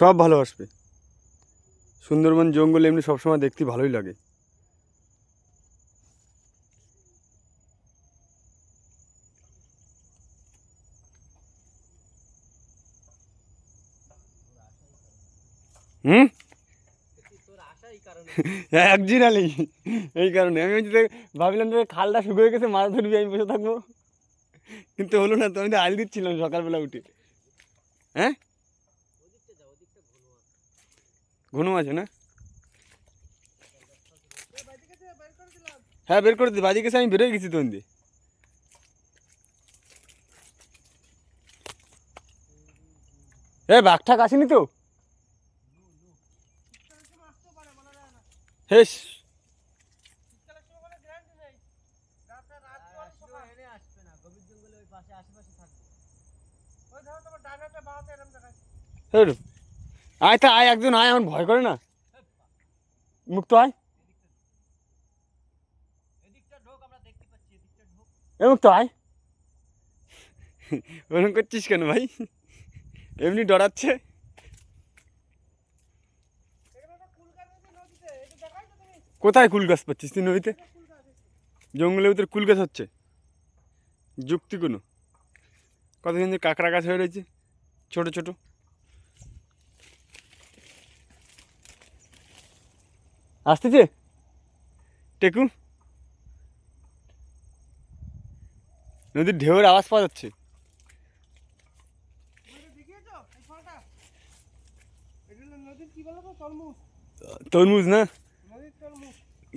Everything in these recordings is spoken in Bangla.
সব ভালো আসবে। সুন্দরবন জঙ্গল এমনি সবসময় দেখতে ভালোই লাগে। হুম? কারণে একজিনালি এই কারণে। আমি ভাবলাম যে খালটা শুকিয়ে গেছে, মাছ ধরবি, আমি বসে থাকব। কিন্তু হলো না, তো আমি তো আল দিচ্ছিলাম সকালবেলা উঠে। হ্যাঁ? ঘন আছে না? হ্যাঁ বের করে দিই গেছে আমি বেরোয় গেছি তখন দিয়ে। এ, বাঘ ঠাক আসেনি তো? হেস আসলেও এনে আসবে না গভীর জঙ্গলে ওই পাশে আশেপাশে থাকবে হেরু আয় তা, আয়, একজন আয় আমার ভয় করে না। মুক্ত আয়। এ, মুক্ত আয়। ওরকম করছিস কেন ভাই? এমনি ডরাচ্ছে। কোথায় কুল গাছ পাচ্ছিস তুই নদীতে? জঙ্গলের ভিতরে কুল গাছ হচ্ছে। যুক্তি কোনো। কত সুন্দর কাঁকড়া গাছ হয়ে রয়েছে। ছোটো, ছোট। আসতেছে? টেকু। নদীর ঢেউর আওয়াজ পাওয়া যাচ্ছে। তরমুজ না?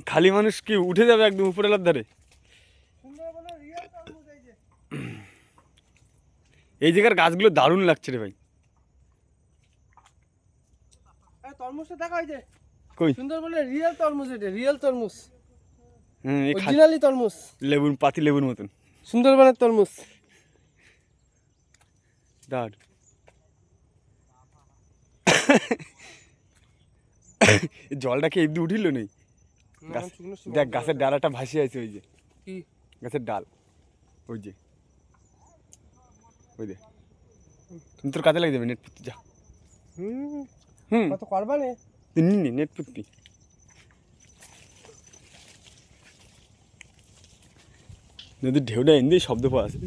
খালি মানুষ কি উঠে যাবে একদম উপরেলার ধারে এই জায়গার গাছগুলো দারুণ লাগছে রে ভাই। তরমুজটা দেখা হয় যে কই? সুন্দরবনের রিয়েল তরমুজ এটা রিয়েল তরমুজ। হুম অরিজিনালি তরমুজ। লেবুর পাতি লেবুর মতন। সুন্দরবনের তরমুজ। দাঁড়। জলটা কি এমনি উঠিল নেই দেখ গাছের ডালাটা ভাসিয়ে আছে ওই যে। গাছের ডাল। ওই যে। ওই যে তুমি তোর কাজে লাগে যাবে নেট যা। হুম। হুম। কত করবা নে? তুই নি নি নেট পুঁতবি নদীর ঢেউটা এমনি শব্দ পাওয়া আছে?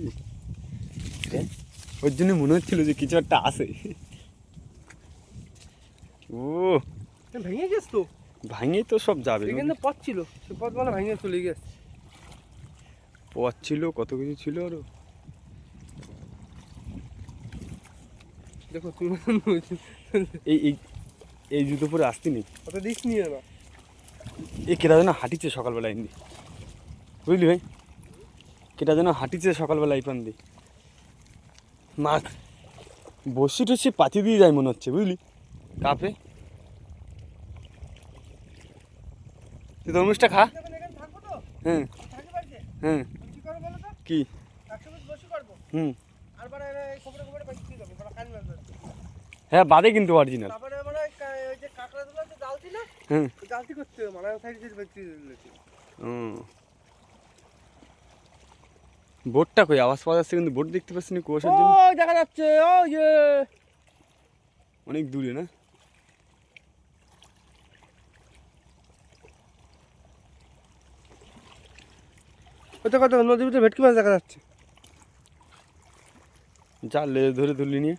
ওর জন্য মনে হচ্ছিল যে কিছু একটা আছে ও ভেঙে গেছ তো ভাঙেই তো সব যাবে এখানে তো পথ ছিল সে পথ মানে ভেঙে চলে গেছে পথ ছিল কত কিছু ছিল আরও দেখো তুমি এই এই জুতো পরে আসতে নেই অত রিস্ক না এই কেটা যেন হাঁটিছে সকালবেলা এমনি। বুঝলি ভাই? কেটা যেন হাঁটিছে সকালবেলা এই পান দিয়ে মা বসি টসি পাতি দিয়ে যায় মনে হচ্ছে বুঝলি? কাপে। তুই তরমুজটা খা। হ্যাঁ। হ্যাঁ। কি হুম। হ্যাঁ বাদে কিন্তু অরিজিনাল তারপরে মানে ওই কা- ওই যে কাঁকড়া গুলো যে জালতি না হুম। করতে সাইড দিয়ে বোটটা কই? আওয়াজ পাওয়া যাচ্ছে কিন্তু বোট দেখতে পাচ্ছি না কুয়াশার জন্য। দেখা যাচ্ছে ওই যে। অনেক দূরে না? ওটা কত নদীর ভিতরে ভেটকি মাছ দেখা যাচ্ছে। যা লে ধরে তুলি নিয়ে।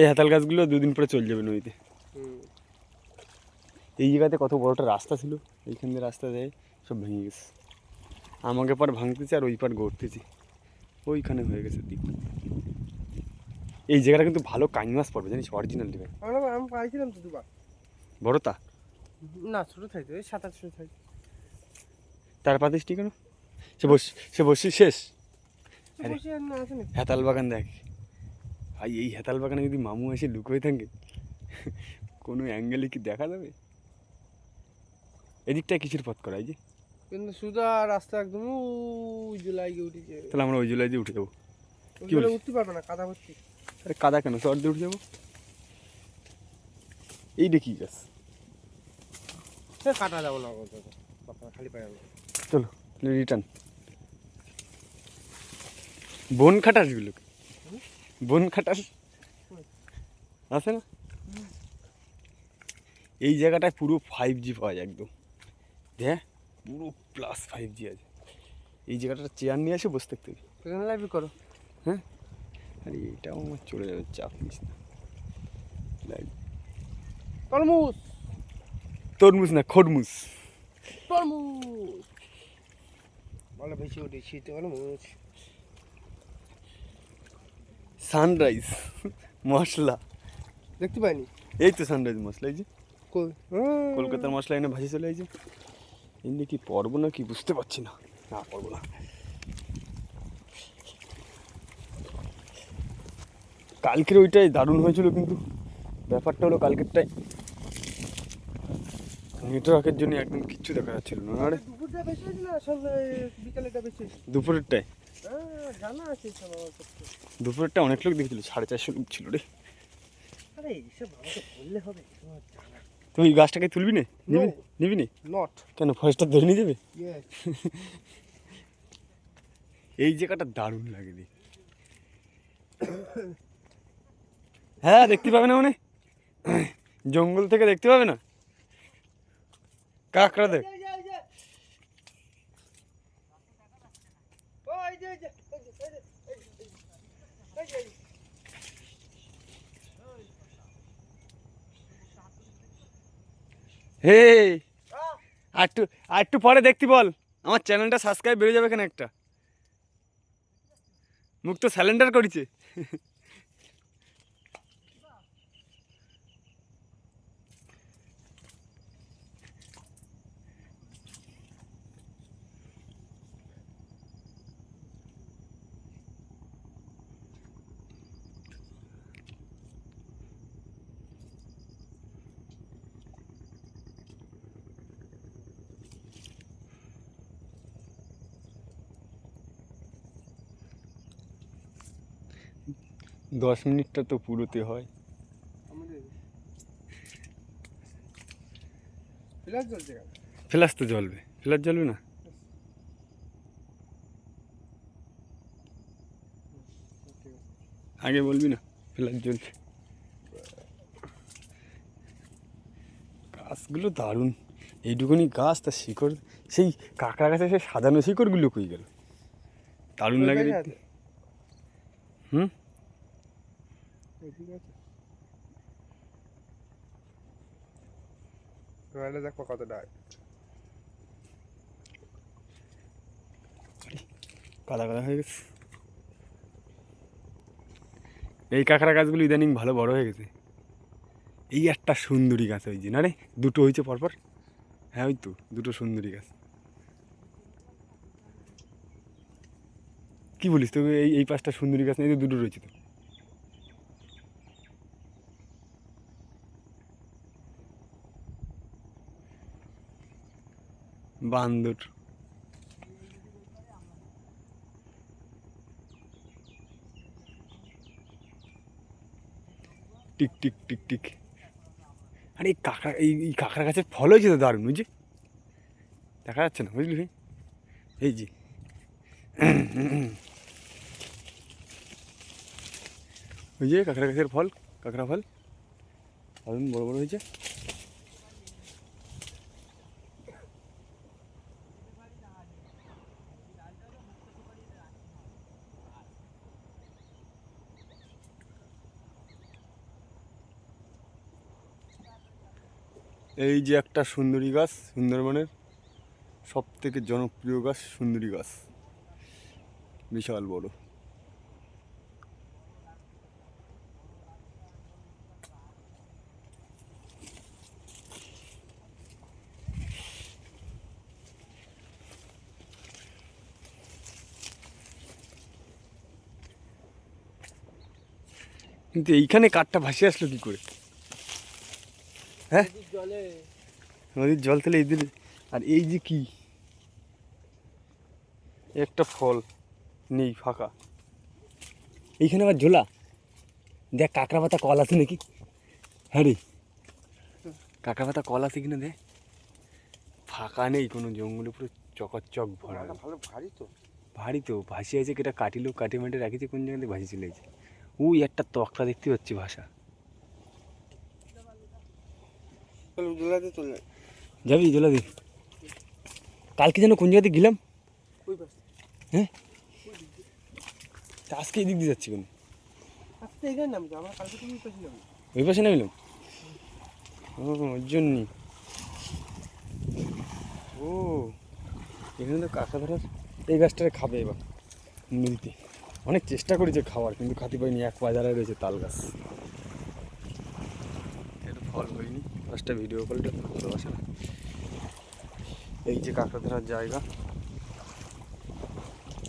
এই হাতাল গাছগুলো দুদিন পরে চলে যাবে নদীতে। এই জায়গাতে কত বড়টা রাস্তা ছিল এইখান দিয়ে রাস্তা দেয় সব ভেঙে গেছে। আমাকে পার ভাঙতেছে আর ওই পার গড়তেছি। ওইখানে হয়ে গেছে দিক এই জায়গাটা কিন্তু ভালো কাইন মাছ পড়বে জানিস অরিজিনাল দিবে আমি পাইছিলাম তো দুবার। বড়টা? না ছোটো থাকতো ওই সাত আটশো থাকতো। তার পাতিস কেন? সে বস সে বসি শেষ? হেতাল বাগান দেখ। ভাই এই হেতাল বাগানে যদি মামু এসে লুকোয় থাকে কোনো অ্যাঙ্গেলে কি দেখা যাবে? এদিকটায় কিসের পথ করা এই যে? কিন্তু সুদা রাস্তা একদম ওই যে লাগিয়ে উঠেছে। তাহলে আমরা ওই জুলাই দিয়ে উঠে যাব। কি বলিস? উঠতে পারবে না কাদা ভর্তি। আরে কাদা কেন? চর দিয়ে উঠে যাব? এই দেখি গাছ? কাটা যাব না খালি পায়ে চলো রিটার্ন বন খাটাসগুলো বন খাটাস? আছে না? এই জায়গাটায় পুরো ফাইভ জি পাওয়া যায় একদম। হ্যাঁ পুরো প্লাস ফাইভ জি আছে। এই জায়গাটা চেয়ার নিয়ে এসে বসে থাকতে। লাইভ করো। হ্যাঁ? আরে এটাও আমার চলে যাবে চাপ নিস না। লাইট তরমুজ! তরমুজ না খরমুজ। তরমুজ! বলো বেশি উঠেছি তরমুজ। সানরাইজ মশলা। দেখতে পাইনি। এই তো সানরাইজ মশলা এই যে। কলকাতার মশলা এনে ভাসি চলে এই যে এমনি কি পরবো না কি বুঝতে পারছি না। না পরবো না। কালকের ওইটাই দারুণ হয়েছিল কিন্তু। ব্যাপারটা হলো কালকেরটাই। নেটওয়ার্কের জন্য একদম কিচ্ছু দেখা যাচ্ছিল না। আরে। দুপুরটা বেশি না? বিকালেটা বেশি দুপুরেরটাই। হ্যাঁ দুপুরেরটা অনেক লোক দেখেছিল সাড়ে চারশো লোক ছিল রে। আরে আমাকে বললে হবে এই গাছটাকে তুলবি না? নিবি. নিবি না? নট কেন ফরেস্টার ধরে নিয়ে যাবে? এই জায়গাটা দারুণ লাগে দেখ হ্যাঁ দেখতে পাবে না মানে? জঙ্গল থেকে দেখতে পাবে না? কাকড়া দেখ। হে আর একটু আর একটু পরে দেখতে বল। আমার চ্যানেলটা সাবস্ক্রাইব বেড়ে যাবে কেন একটা? মুখ তো স্যালেন্ডার করেছে। দশ মিনিটটা তো পুরোতে হয়। ফ্ল্যাশ তো জ্বলবে। ফ্ল্যাশ জ্বলবে না? আগে বলবি না ফ্ল্যাশ জ্বলছে। গাছগুলো দারুণ। এইটুকুনি গাছ তার শিকড় সেই কাঁকড়া গাছে সেই সাজানো শিকড়গুলো কই গেল? দারুণ লাগে হুম? রয়্যালে দেখো কত ডাক কাদা কাদা হয়ে গেছে এই কাঁকড়া গাছগুলো ইদানিং ভালো বড় হয়ে গেছে। এই একটা সুন্দরী গাছ ওই যে, না রে? দুটো হয়েছে পরপর। হ্যাঁ ওই তো, দুটো সুন্দরী গাছ। কি বলিস তোকে এই এই পাঁচটা সুন্দরী গাছ নেই তো দুটো রয়েছে তো। বান্দর। টিক টিক টিক টিক। আরে এই কাঁকড়া এই কাঁকড়া গাছের ফল হয়েছে তো দারুণ, বুঝলি? দেখা যাচ্ছে না, বুঝলি এই যে। ওই যে কাঁকড়া গাছের ফল, কাঁকড়া ফল। দারুণ বড় বড় হয়েছে। এই যে একটা সুন্দরী গাছ, সুন্দরবনের সব থেকে জনপ্রিয় গাছ সুন্দরী গাছ। বিশাল বড়। কিন্তু এইখানে কাঠটা ভাসিয়ে আসলো কি করে? হ্যাঁ? জলে নদীর জল তাহলে এদের আর এই যে কি? একটা ফল নেই ফাঁকা। এইখানে আবার ঝোলা? দেখ কাঁকড়া পাতা কল আছে নাকি? হ্যাঁ রে। কাঁকড়া পাতা কল আছে কিনা দেখ। ফাঁকা নেই কোনো জঙ্গলে পুরো চকচক ভরা। ভালো ভারী তো। ভারী তো ভাসি আছে কেটা কাটিলো কাটি মাটি রাখিছে কোন জায়গাতে ভাসি চলে গেছে। ওই একটা তক্তা দেখতে পাচ্ছি ভাষা। চল চলে যাবি জলা দি কালকে যেন কোন জায়গাতে গেলাম? হ্যাঁ? আজকে এদিক দিয়ে যাচ্ছি কেন? আজকে এখানে নামছে আমরা কালকে তুমি ওই পাশে নামবো। ওই পাশে নামিলাম? ও ওর জন্যই। ও এখানে তো কাকা ধরার এই গাছটারে খাবে এবার নদীতে অনেক চেষ্টা করেছে খাওয়ার কিন্তু খাতে পারিনি এক বাজারে রয়েছে তাল গাছ এটা ফল গাছটা ভিডিও কলটা করতে বসে না? এই যে কাঁকড়া ধরার জায়গা।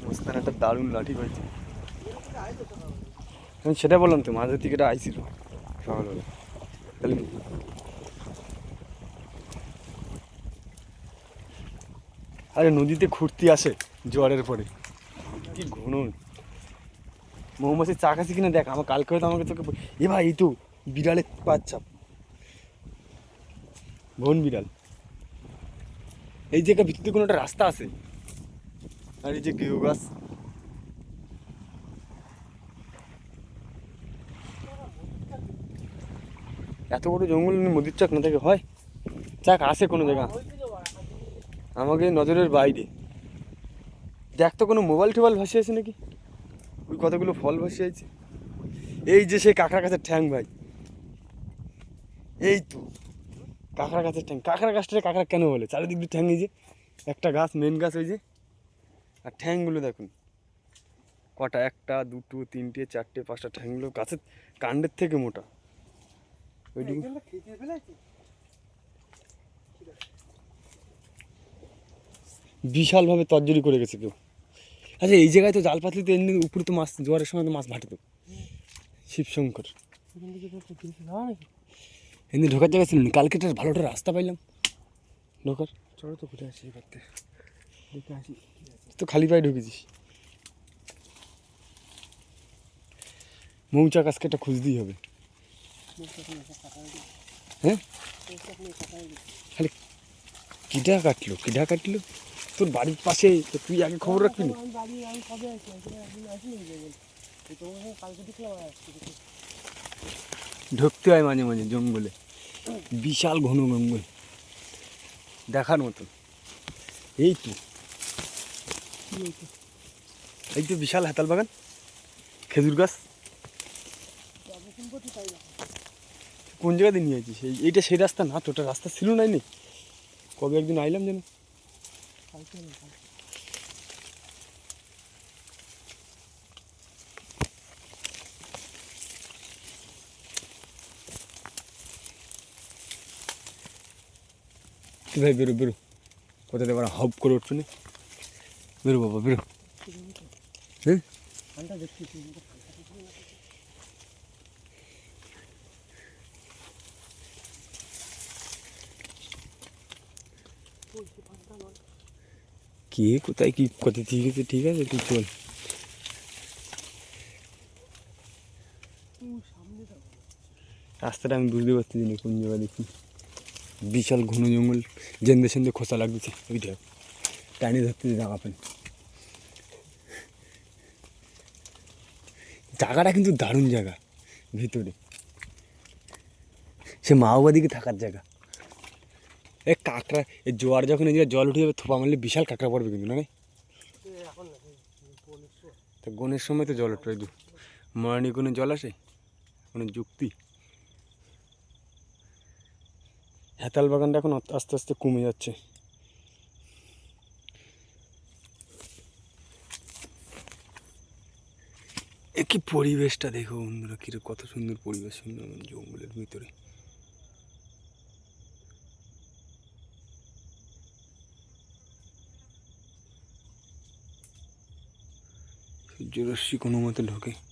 মুস্তান একটা দারুণ লাঠি পাইছে। আমি সেটা বললাম তো, মাঝের দিকে এটা আইছিল। সকালবেলা তাহলে আরে নদীতে ঘুরতে আসে জোয়ারের পরে। কি ঘন। মৌমাছির চাক আছে কিনা দেখ, আমার কালকে হয়তো আমাকে তোকে এ ভাই, এই তো বিড়ালের বাচ্চা। বন বিড়াল। এই জায়গা ভিতরে কোনো একটা রাস্তা আছে। আর এই যে গেউ গাছ। এত বড় জঙ্গল নদীর চাক না থেকে হয়? চাক আছে কোনো জায়গা। আমাকে নজরের বাইরে। দেখ তো কোনো মোবাইল টোবাইল ভাসে আছে নাকি? ওই কতগুলো ফল ভাসে আছে। এই যে সেই কাঁকড়া গাছের ঠ্যাং ভাই। এই তো। কাঁকড়া গাছের ঠ্যাং। কাঁকড়া গাছটা কাঁকড়া কেন বলে? চারিদিক দিয়ে ঠ্যাং এই যে একটা গাছ মেন গাছ ওই যে। আর ঠ্যাংগুলো দেখুন। কটা একটা দুটো তিনটে চারটে পাঁচটা ঠ্যাংগুলো গাছের কাণ্ডের থেকে মোটা। ওইটুকু। বিশালভাবে তর্জরি করে গেছে কেউ। আচ্ছা এই জায়গায় তো জাল পাতলে তো এমনি উপরে তো মাছ জোয়ারের সময় তো মাছ ভাটে তো। শিবশঙ্কর। এমনি ঢোকার জায়গা ছিল না? কালকে একটা ভালো একটা রাস্তা পাইলাম। ঢোকার। চলো তো ঘুরে আসি এবার। দেখে আসি। তো খালি পায়ে ঢুকেছিস। মৌচাক আজকে একটা খুঁজতেই হবে। হ্যাঁ? খালি কিডা কাটলো কিডা কাটলো? তোর বাড়ির পাশে তো তুই আগে খবর রাখবি না? কালকে দেখলাম ঢুকতে হয় মাঝে মাঝে জঙ্গলে। বিশাল ঘন জঙ্গল। দেখার মতন। এই তো। এই তো বিশাল হাতাল বাগান। খেজুর গাছ। না কোন জায়গাতে নিয়ে আছিস এই এইটা সেই রাস্তা না? তো রাস্তা ছিল নাই নে কবে একদিন আইলাম যেন। তুই ভাই বেরো বেরো। কোথাতে এবার হব করে উঠছো না? বেরো বাবা বেরো। হ্যাঁ কে কোথায় কি কোথায় ঠিক আছে ঠিক আছে তুই চল। রাস্তাটা আমি বুঝতে পারছি কোন জায়গা দেখি। বিশাল ঘন জঙ্গল জেন্দে সেন্দে খোসা লাগতেছে। ওই দেখ টানি ধরতে জায়গা পেন জায়গাটা কিন্তু দারুণ জায়গা, ভিতরে। সে মাওবাদীকে থাকার জায়গা। এ কাঁকড়া এই জোয়ার যখন এই জল উঠে যাবে, থোপা মারলে বিশাল কাঁকড়া পড়বে কিন্তু, না রে? এখন না পনেরো তা গনের সময় তো জল উঠবে মরানি কোনো জল আসে? কোনো যুক্তি? হেতাল বাগানটা এখন আস্তে- আস্তে কমে যাচ্ছে। কি পরিবেশটা দেখো বন্ধুরা, কি কত সুন্দর পরিবেশ সুন্দর জঙ্গলের ভিতরে। সূর্যরশ্মি কোনো মতে ঢোকে।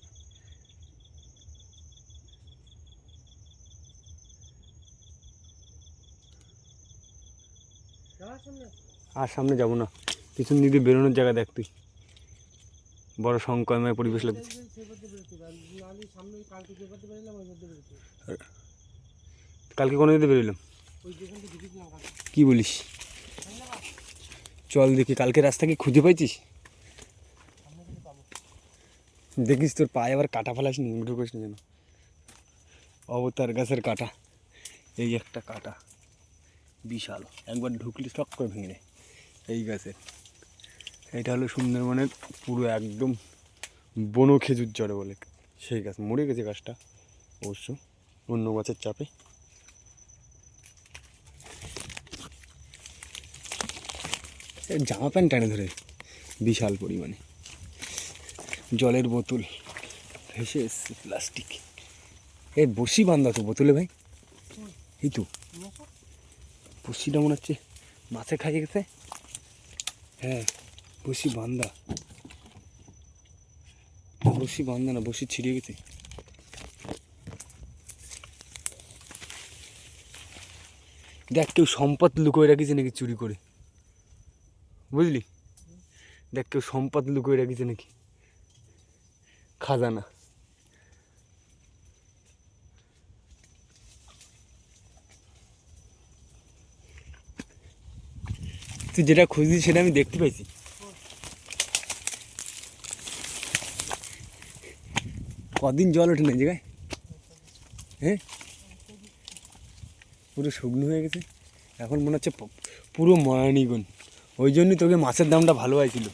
আর সামনে যাব না। পিছন দিক বেরোনোর জায়গা দেখ তুই। বড় সংকয়ময় পরিবেশ লাগছে। কালকে কোনো দিতে বেরোলাম কি বলিস? চল দেখি, কালকে রাস্তা কি খুঁজে পাইছিস? দেখিস তোর পায়ে আবার কাটা ফেলাস নি ঢুকিস না যেন। অবতার গাছের কাটা। এই একটা কাটা। বিশাল। একবার ঢুকলি স্টক করে ভেঙে নেয় এই গাছের এটা হলো সুন্দরবনের পুরো একদম বনো খেজুর জড়ে বলে সেই গাছ। মরে গেছে গাছটা অবশ্য অন্য গাছের চাপে। এ জামা প্যান্ট টানে ধরে বিশাল পরিমাণে। জলের বোতল, ভেসে এসছে প্লাস্টিক। এই বসি বান্ধা তো বোতলে ভাই। এই তো। বসিটা মনে হচ্ছে মাছে খাইয়ে গেছে। হ্যাঁ বসি বান্দা। বসি বান্দা না, বসি ছিঁড়ে গেছে। দেখ, কেউ সম্পদ লুকোয় রাখিছে নাকি চুরি করে? বুঝলি? দেখ, কেউ সম্পদ লুকোয় রাখিছে নাকি? খাজানা। তুই যেটা খুঁজছিস সেটা আমি দেখতে পাইছি। কদিন জল ওঠে না জায়গায় হ্যাঁ? পুরো শুকনো হয়ে গেছে। এখন মনে হচ্ছে পুরো ময়ানিগুন ওই জন্যই তোকে মাছের দামটা ভালো হয়েছিল।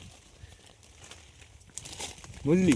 বুঝলি?